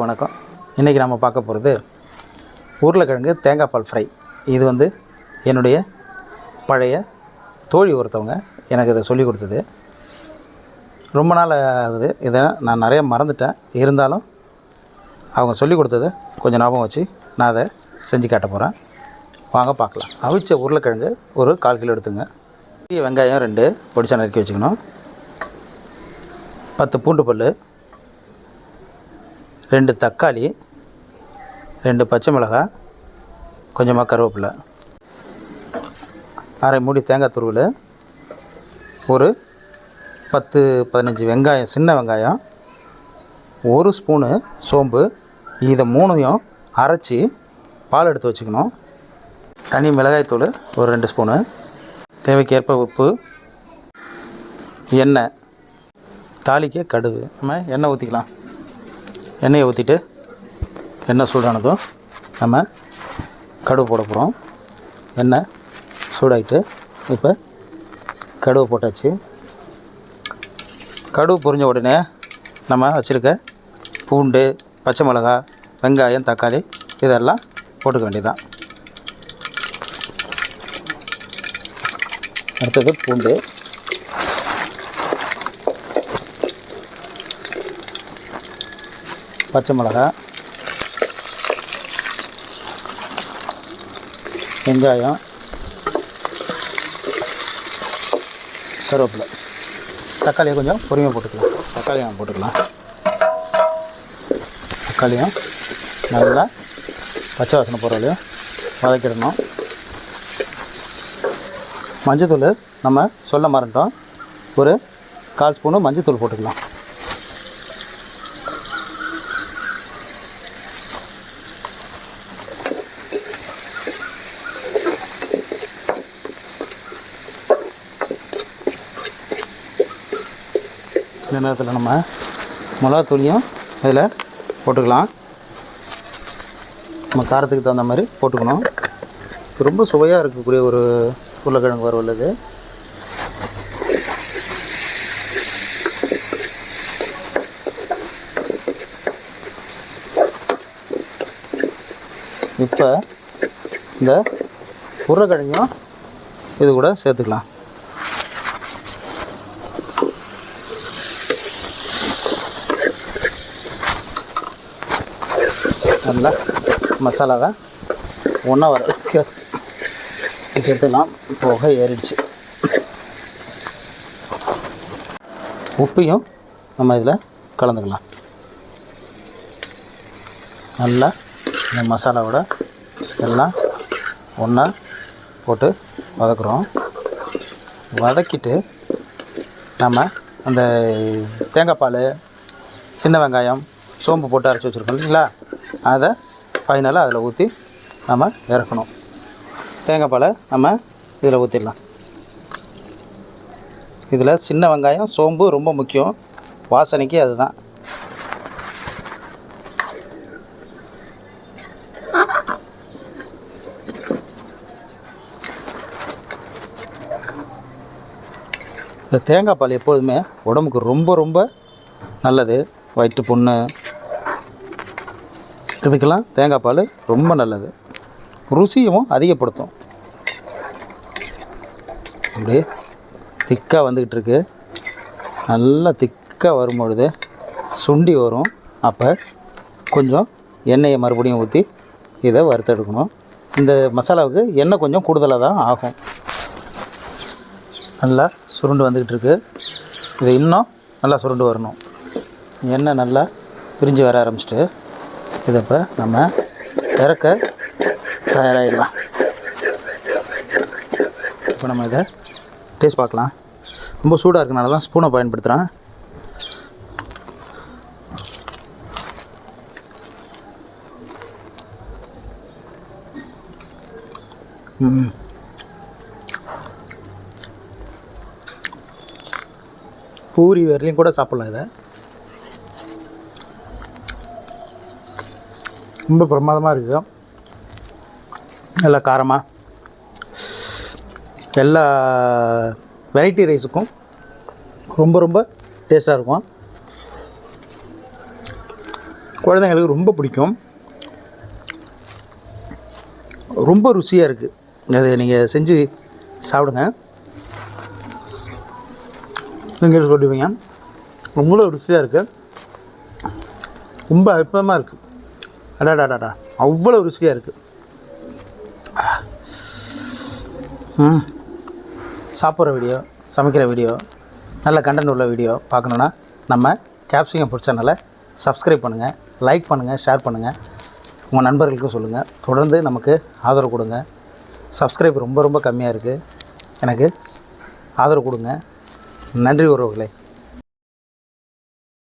எல்லாருக்கும் வணக்கம். இன்றைக்கி நம்ம பார்க்க போகிறது உருளைக்கிழங்கு தேங்காய் பால் ஃப்ரை இது வந்து என்னுடைய பழைய தோழி ஒருத்தவங்க எனக்கு இதை சொல்லி கொடுத்தது. ரொம்ப நாள் ஆகுது. இதை நான் நிறைய மறந்துட்டேன். இருந்தாலும் அவங்க சொல்லி கொடுத்ததை கொஞ்சம் ஞாபகம் வச்சு நான் அதை செஞ்சு காட்ட போகிறேன் வாங்க பார்க்கலாம். அவிச்ச உருளைக்கிழங்கு ஒரு கால் கிலோ எடுத்துங்க. பெரிய வெங்காயம் ரெண்டு பொடிச்சா நறுக்கி வச்சுக்கணும். பத்து பூண்டு பல் ரெண்டு தக்காளி ரெண்டு பச்சை மிளகாய் கொஞ்சமாக கருவேப்பிலை. அரை மூடி தேங்காய் துருவல். ஒரு பத்து பதினஞ்சு வெங்காயம் சின்ன வெங்காயம். ஒரு ஸ்பூனு சோம்பு. இதை மூணையும் அரைச்சி பால் எடுத்து வச்சுக்கணும். தனி மிளகாய்த்தூள் ஒரு ரெண்டு ஸ்பூனு. தேவைக்கேற்ப உப்பு எண்ணெய் தாளிக்க கடுகு. நம்ம எண்ணெய் ஊற்றிக்கலாம் எண்ணெயை ஊற்றிட்டு எண்ணெய் சூடானதும் நம்ம கடுகு போட போகிறோம் எண்ணெய் சூடாகிட்டு இப்போ கடுகு போட்டாச்சு. கடுகு பொரிஞ்ச உடனே நம்ம வச்சுருக்க பூண்டு பச்சை மிளகா வெங்காயம் தக்காளி இதெல்லாம் போட்டுக்க வேண்டியதுதான். அடுத்தது பூண்டு. பச்சை மிளகா வெங்காயம் கருவேப்பிலை. தக்காளியை கொஞ்சம் பொறுமையாக போட்டுக்கலாம். தக்காளியும் போட்டுக்கலாம். தக்காளியும் நல்லா பச்சை வாசனை பொருளையும் வதக்கிடணும். மஞ்சத்தூள் நம்ம சொல்ல மறந்துட்டோம். ஒரு கால் ஸ்பூனு மஞ்சத்தூள் போட்டுக்கலாம். இந்த நேரத்தில் நம்ம மிளகாத்தூளியும் அதில் போட்டுக்கலாம். நம்ம காரத்துக்கு தகுந்த மாதிரி போட்டுக்கணும். ரொம்ப சுவையாக இருக்கக்கூடிய ஒரு உருளைக்கிழங்கு வறுவல் இது. இப்போ இந்த உருளைக்கிழங்கும் இது கூட சேர்த்துக்கலாம். நல்லா மசாலாவை ஒன்றா வர சேர்த்துக்கலாம் புகை ஏறிடுச்சு. உப்பையும் நம்ம இதில் கலந்துக்கலாம். நல்லா இந்த மசாலாவோட எல்லாம் ஒன்றா போட்டு வதக்குறோம். வதக்கிட்டு நம்ம அந்த தேங்காய் பால் சின்ன வெங்காயம் சோம்பு போட்டு அரைச்சி வச்சுருக்கோம் இல்லைங்களா? அதை ஃபைனலாக அதில் ஊற்றி நம்ம இறக்கணும். தேங்காய் பாலை நம்ம இதில் ஊற்றிடலாம் இதில் சின்ன வெங்காயம் சோம்பு ரொம்ப முக்கியம். வாசனைக்கு அதுதான். இந்த தேங்காய் பால் எப்போதுமே உடம்புக்கு ரொம்ப ரொம்ப நல்லது. வயிற்று புண்ணு இதுக்கெல்லாம் தேங்காய் பால் ரொம்ப நல்லது. ருசியும் அதிகப்படுத்தும். அப்படியே திக்காக வந்துக்கிட்டு இருக்கு. நல்லா திக்காக வரும்பொழுது சுண்டி வரும். அப்போ கொஞ்சம் எண்ணெயை மறுபடியும் ஊற்றி இதை வறுத்தெடுக்கணும். இந்த மசாலாவுக்கு எண்ணெய் கொஞ்சம் கூடுதலாக தான் ஆகும். நல்லா சுருண்டு வந்துக்கிட்டு இருக்கு. இது இன்னும் நல்லா சுருண்டு வரணும். எண்ணெய் நல்லா பிரிஞ்சு வர ஆரம்பிச்சிட்டு இதை இப்போ நம்ம இறக்க தயாராகிடலாம். இப்போ நம்ம இதை டேஸ்ட் பார்க்கலாம். ரொம்ப சூடாக இருக்கனால தான் ஸ்பூனை பயன்படுத்துகிறேன் ம் பூரி வரலையும் கூட சாப்பிட்லாம் இதை. ரொம்ப பிரமாதமாக இருக்குது. நல்லா காரமாக எல்லா வெரைட்டி ரைஸுக்கும் ரொம்ப ரொம்ப டேஸ்ட்டாக இருக்கும். குழந்தைங்களுக்கு ரொம்ப பிடிக்கும். ரொம்ப ருசியாக இருக்குது அதை நீங்கள் செஞ்சு சாப்பிடுங்க. நீங்கள் சொல்லுவீங்க ரொம்ப ருசியாக இருக்குது ரொம்ப அற்புதமாக இருக்குது அடாடாடாடா அவ்வளோ ருசியாக இருக்குது ம். சாப்பிட்ற வீடியோ சமைக்கிற வீடியோ நல்ல கண்டென்ட் உள்ள வீடியோ பார்க்கணுன்னா நம்ம கேப்சிகம் ஃபுட் சேனலை சப்ஸ்கிரைப் பண்ணுங்கள் லைக் பண்ணுங்கள் ஷேர் பண்ணுங்கள் உங்கள் நண்பர்களுக்கும் சொல்லுங்கள் தொடர்ந்து நமக்கு ஆதரவு கொடுங்க. சப்ஸ்கிரைப் ரொம்ப ரொம்ப கம்மியாக இருக்குது எனக்கு ஆதரவு கொடுங்க. நன்றி உறவுகளே.